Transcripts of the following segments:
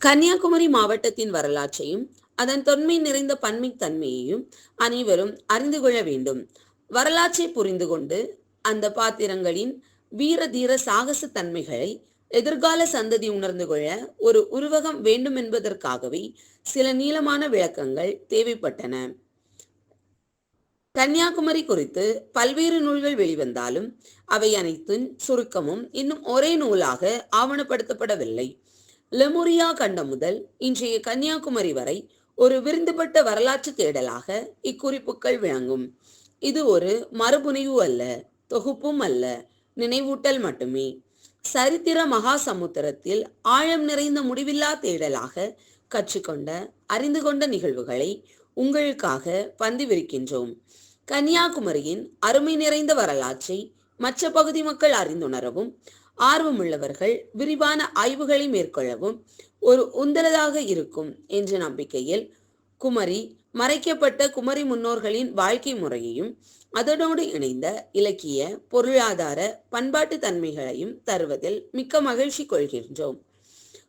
கன்னியாகுமரி மாவட்டத்தின் வரலாற்றையும் அதன் தொன்மை நிறைந்த பன்மை தன்மையையும் அனைவரும் அறிந்து கொள்ள வேண்டும். வரலாற்றை புரிந்து கொண்டு அந்த பாத்திரங்களின் வீர தீர சாகச தன்மைகளை எதிர்கால சந்ததி உணர்ந்து கொள்ள ஒரு உருவகம் வேண்டும் என்பதற்காகவே சில நீளமான விளக்கங்கள் தேவைப்பட்டன. கன்னியாகுமரி குறித்து பல்வேறு நூல்கள் வெளிவந்தாலும் அவை அனைத்தின் சுருக்கமும் இன்னும் ஒரே நூலாக ஆவணப்படுத்தப்படவில்லை. லெமுரியா கண்டம் முதல் இன்றைய கன்னியாகுமரி வரை ஒரு விருந்துபட்ட வரலாற்று தேடலாக இக்குறிப்புகள் விளங்கும். இது ஒரு மறுபுனைவு அல்ல தொகுப்பும் அல்ல நினைவூட்டல் மட்டுமே. சரித்திர மகா சமுத்திரத்தில் ஆழம் நிறைந்த முடிவில்லா தேடலாக கற்றுக்கொண்ட அறிந்து கொண்ட நிகழ்வுகளை உங்களுக்காக பந்துவிருக்கின்றோம். கன்னியாகுமரியின் அருமை நிறைந்த வரலாற்றை மற்ற பகுதி மக்கள் அறிந்துணரவும் ஆர்வமுள்ளவர்கள் விரிவான ஆய்வுகளை மேற்கொள்ளவும் ஒரு உந்தலதாக இருக்கும் என்ற நம்பிக்கையில் குமரி மறைக்கப்பட்ட குமரி முன்னோர்களின் வாழ்க்கை முறையையும் அதனோடு இணைந்த இலக்கிய பொருளாதார பண்பாட்டு தன்மைகளையும் தருவதில் மிக்க மகிழ்ச்சி கொள்கின்றோம்.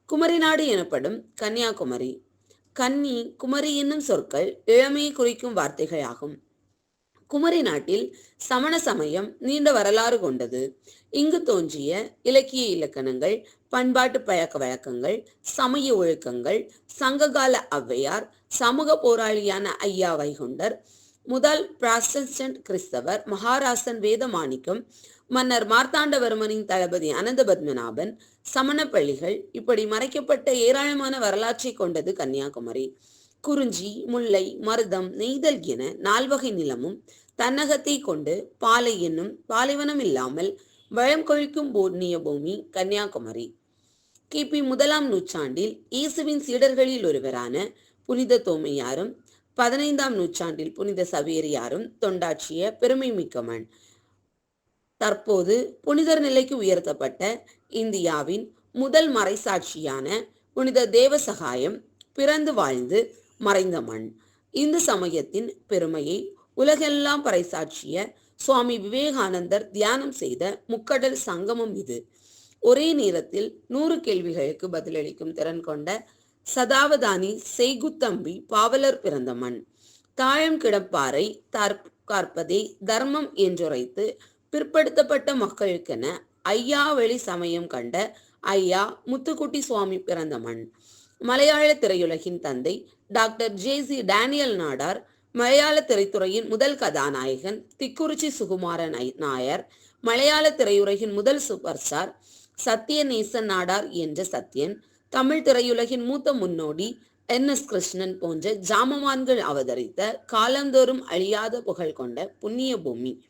குமரி நாடு எனப்படும் கன்னியாகுமரி கன்னி குமரி என்னும் சொற்கள் இளமையை குறிக்கும் வார்த்தைகளாகும். குமரி நாட்டில் சமண சமயம் நீண்ட வரலாறு கொண்டது. இங்கு தோன்றிய இலக்கிய இலக்கணங்கள் பண்பாட்டு பழக்க வழக்கங்கள் சமய ஒழுக்கங்கள் சங்ககால ஔவையார் சமூக போராளியான ஐயா வைகுண்டர் முதல் பிராசன்ட் கிறிஸ்தவர் மகாராசன் வேதமாணிக்கம் மன்னர் மார்த்தாண்டவர்மனின் தளபதி அனந்த பத்மநாபன் சமண பள்ளிகள் இப்படி மறைக்கப்பட்ட ஏராளமான வரலாற்றை கொண்டது கன்னியாகுமரி. குறிஞ்சி முல்லை மருதம் நெய்தல் என நால்வகை நிலமும் தன்னகத்தை கொண்டு பாலை என்னும் பாலைவனம் இல்லாமல் வளம் கொழிக்கும் பூர்ணிய பூமி கன்னியாகுமரி. கிபி முதலாம் நூற்றாண்டில் இயேசுவின் சீடர்களில் ஒருவரான புனித தோமையாரும் பதினைந்தாம் நூற்றாண்டில் புனித சவேரியாரும் தொண்டாற்றிய பெருமை மிக்கவன் தற்போது புனிதர் நிலைக்கு உயர்த்தப்பட்ட இந்தியாவின் முதல் மறைசாட்சியான புனித தேவசகாயம் பிறந்து வாழ்ந்து மறைந்த மண். இந்து சமயத்தின் பெருமையை உலகெல்லாம் பறைசாற்றிய சுவாமி விவேகானந்தர் தியானம் செய்த முக்கடல் சங்கமம் இது. ஒரே நேரத்தில் நூறு கேள்விகளுக்கு பதிலளிக்கும் திறன் கொண்ட சதாவதானி செய்குத்தம்பி பாவலர் பிறந்த மண். தாழம் கிடப்பாறை தார் தர்மம் என்றுரைத்து பிற்படுத்தப்பட்ட மக்களுக்கென ஐயா வெளி சமயம் கண்ட ஐயா முத்துக்குட்டி சுவாமி பிறந்த மண். மலையாள திரையுலகின் தந்தை doctor J C Daniel Nadar மலையாள திரைத்துறையின் முதல் கதாநாயகன் திக்குறிச்சி சுகுமாரன் நாயர் மலையாள திரையுலகின் முதல் சூப்பர் ஸ்டார் சத்யநேசன் நாடார் என்ற சத்யன் தமிழ் திரையுலகின் மூத்த முன்னோடி என் எஸ் கிருஷ்ணன் போன்ற ஜாமவான்கள் அவதரித்த காலந்தோறும் அழியாத புகழ் கொண்ட புண்ணிய பூமி.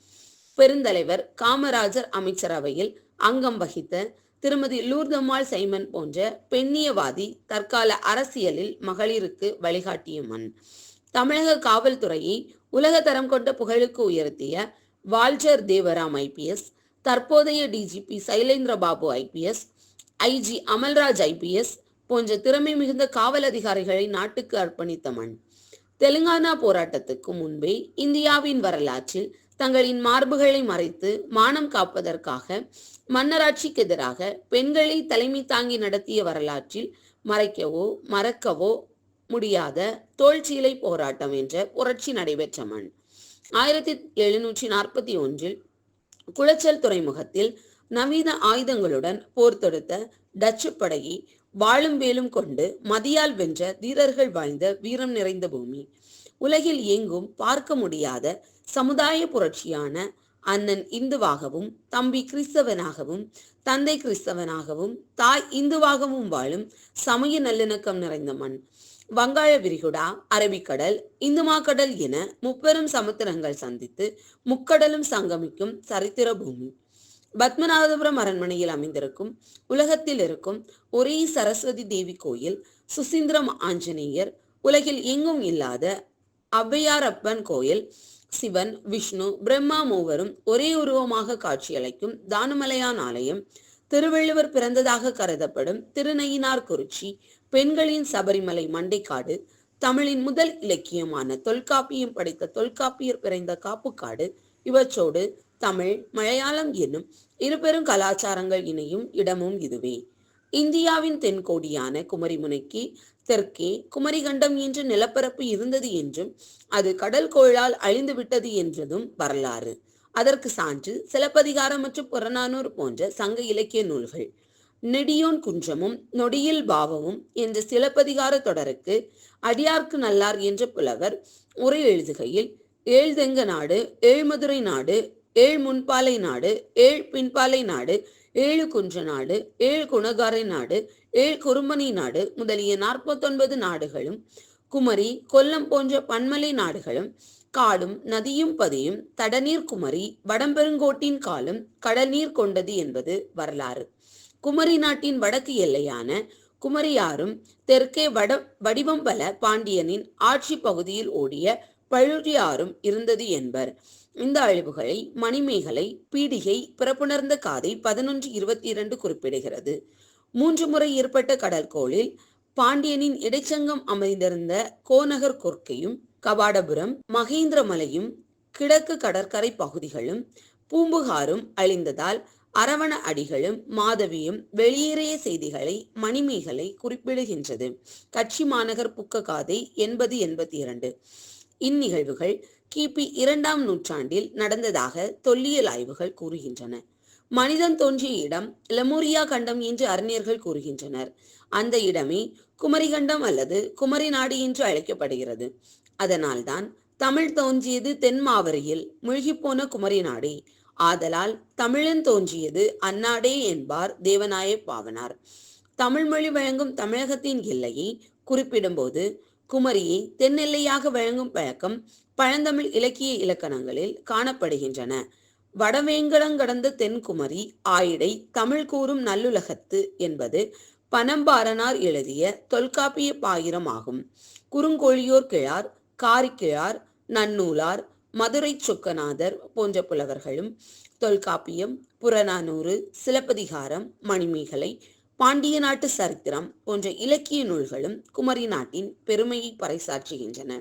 பெருந்தலைவர் காமராஜர் அமைச்சரவையில் அங்கம் வகித்த திருமதி லூர்தம்மாள் சைமன் போன்ற பெண்ணியவாதி தற்கால அரசியலில் மகளிருக்கு வழிகாட்டிய மண். தமிழக காவல்துறையை உலக தரம் கொண்ட புகழுக்கு உயர்த்திய வால்ஜர் தேவராம் ஐபிஎஸ் தற்போதைய DGP Sylendra Babu IPS IG Amalraj IPS போன்ற திறமை மிகுந்த காவல் அதிகாரிகளை நாட்டுக்கு அர்ப்பணித்த மண். தெலுங்கானா போராட்டத்துக்கு முன்பே இந்தியாவின் வரலாற்றில் தங்களின் மார்புகளை மறைத்து மானம் காப்பதற்காக மன்னராட்சிக்கு எதிராக பெண்களை தலைமை தாங்கி நடத்திய வரலாற்றில் மறைக்கவோ மறக்கவோ முடியாத தோல்சீலை போராட்டம் என்ற புரட்சி நடைபெற்ற மண். ஆயிரத்தி எழுநூற்றி நாற்பத்தி ஒன்றில் குளச்சல் துறைமுகத்தில் நவீன ஆயுதங்களுடன் போர் தொடுத்த டச்சு படையை வாழும் வேலும் கொண்டு மதியால் வென்ற வீரர்கள் வாழ்ந்த வீரம் நிறைந்த பூமி. உலகில் எங்கும் பார்க்க முடியாத சமுதாய புரட்சியான அண்ணன் இந்துவாகவும் தம்பி கிறிஸ்தவனாகவும் தந்தை கிறிஸ்தவனாகவும் தாய் இந்துவாகவும் வாழும் சமய நல்லிணக்கம் நிறைந்த மண். வங்காள விரிகுடா அரபிக்கடல் இந்துமாக்கடல் என முப்பெரும் சமுத்திரங்கள் சந்தித்து முக்கடலும் சங்கமிக்கும் சரித்திர பூமி. பத்மநாதபுரம் அரண்மனையில் அமைந்திருக்கும் உலகத்தில் இருக்கும் ஒரே சரஸ்வதி தேவி கோயில் சுசீந்திரம் ஆஞ்சநேயர் உலகில் எங்கும் இல்லாத அவ்வையாரப்பன் கோயில் சிவன் விஷ்ணு பிரம்மா மூவரும் ஒரே உருவமாக காட்சியளிக்கும் தானுமலையான் ஆலயம். திருவள்ளுவர் பிறந்ததாக கருதப்படும் திருநயினார் குறிச்சி பெண்களின் சபரிமலை மண்டைக்காடு தமிழின் முதல் இலக்கியமான தொல்காப்பியம் படைத்த தொல்காப்பியர் பிறந்த காப்புக்காடு இவற்றோடு தமிழ் மலையாளம் என்னும் இருபெரும் கலாச்சாரங்கள் இணையும் இடமும் இதுவே. இந்தியாவின் தென்கோடியான குமரிமுனைக்கு தெற்கே குமரிகண்டம் என்ற நிலப்பரப்பு இருந்தது என்றும் அது கடல் கோளால் அழிந்துவிட்டது என்றதும் வரலாறு. அதற்கு சான்று சிலப்பதிகாரம் மற்றும் புறநானூறு போன்ற சங்க இலக்கிய நூல்கள். நெடியோன் குன்றமும் நொடியில் பாவமும் என்ற சிலப்பதிகார தொடருக்கு அடியார்க்கு நல்லார் என்ற புலவர் உரை எழுதுகையில் ஏழ்தெங்க நாடு ஏழ்மதுரை நாடு ஏழ் முன்பாலை நாடு ஏழ் பின்பாலை நாடு ஏழு குன்ற நாடு ஏழு குணகாரை நாடு ஏழ் குறுமணி நாடு முதலிய நாற்பத்தொன்பது நாடுகளும் குமரி கொல்லம் போன்ற பன்மலை நாடுகளும் காடும் நதியும் பதியும் தடநீர் குமரி வடம்பெருங்கோட்டின் காலும் கடல் நீர் கொண்டது என்பது வரலாறு. குமரி நாட்டின் வடக்கு எல்லையான குமரியாரும் தெற்கே வட வடிவம் பல பாண்டியனின் ஆட்சி பகுதியில் ஓடிய பழுடியாரும் இருந்தது என்பர். இந்த அழிவுகளை மணிமேகலை பீடிகை பிறப்புணர்ந்த காதை பதினொன்று இருபத்தி இரண்டு குறிப்பிடுகிறது. மூன்று முறை ஏற்பட்ட கடற்கோளில் பாண்டியனின் இடைச்சங்கம் அமைந்திருந்த கோநகர் கொர்க்கையும் கபாடபுரம் மகேந்திரமலையும் கிழக்கு கடற்கரை பகுதிகளும் பூம்புகாரும் அழிந்ததால் அரவண அடிகளும் மாதவியும் வெளியேறிய செய்திகளை மணிமேகலை குறிப்பிடுகின்றது. கட்சி மாநகர் புக்ககாதை எண்பது எண்பத்தி இரண்டு. இந்நிகழ்வுகள் கிபி இரண்டாம் நூற்றாண்டில் நடந்ததாக தொல்லியல் ஆய்வுகள் கூறுகின்றன. மனிதன் தோன்றிய இடம் லெமோரியா கண்டம் என்று அறிஞர்கள் கூறுகின்றனர். அந்த இடமே குமரிகண்டம் அல்லது குமரி நாடு என்று அழைக்கப்படுகிறது. அதனால்தான் தமிழ் தோன்றியது தென் மாவரியில் மூழ்கிப்போன குமரி நாடே. ஆதலால் தமிழன் தோன்றியது அந்நாடே என்பார் தேவநாய பாவனார். தமிழ் மொழி வழங்கும் தமிழகத்தின் எல்லையை குறிப்பிடும்போது குமரியை தென்னெல்லையாக வழங்கும் பழக்கம் பழந்தமிழ் இலக்கிய இலக்கணங்களில் காணப்படுகின்றன. வடவேங்கடங்கடந்த தென்குமரி ஆயிடை தமிழ் கூறும் நல்லுலகத்து என்பது பனம்பாரனார் எழுதிய தொல்காப்பிய பாயிரம் ஆகும் குறுங்கோழியோர் கிழார் காரிக்கிழார் நன்னூலார் மதுரை சொக்கநாதர் போன்ற புலவர்களும் தொல்காப்பியம் புறநானூறு சிலப்பதிகாரம் மணிமேகலை பாண்டிய நாட்டு சரித்திரம் போன்ற இலக்கிய நூல்களும் குமரி நாட்டின் பெருமையை பறைசாற்றுகின்றன.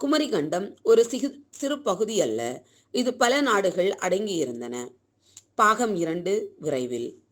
குமரிகண்டம் ஒரு சிறு சிறு பகுதி அல்ல. இது பல நாடுகள் அடங்கியிருந்தன. பாகம் இரண்டு விரைவில்.